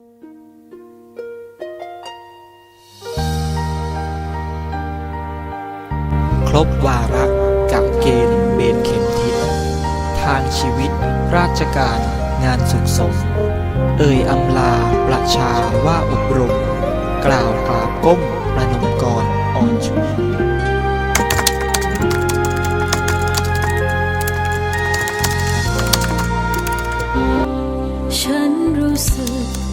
ครบวาระกับเกณฑ์เบนเข็มทิศทางชีวิต ราชการ งานสุขสม เอ่ยอำลาประชาว่าอบรม กล่าวกราบก้มประนมกรอ่อนชุนฉันรู้สึก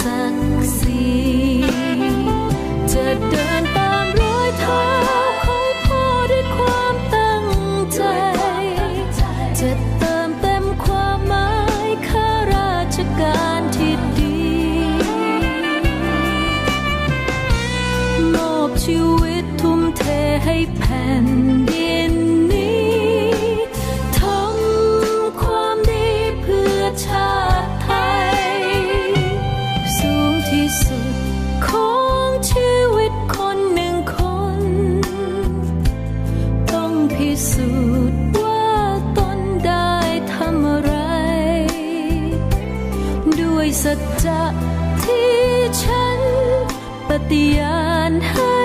ศักดิ์ศรีจะเดินตามรอยเท้าของพ่อด้วยความตั้งใจ จะเติมเต็มความหมายข้าราชการที่ดีมอบชีวิตทุ่มเทให้แผ่นดิน สูจน์ว่าตนได้ทำอะไร ด้วยสัจจะที่ฉันปฏิญาณให้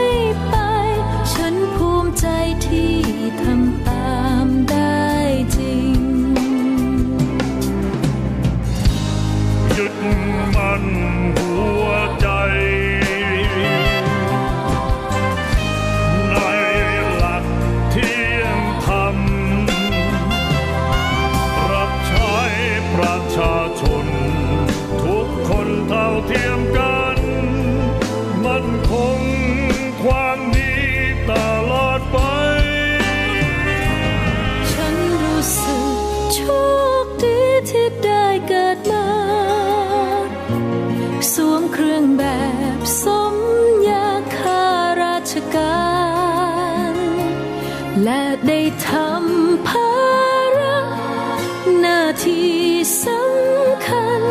สมยาข้าราชการ และได้ทำภาระหน้าที่สำคัญ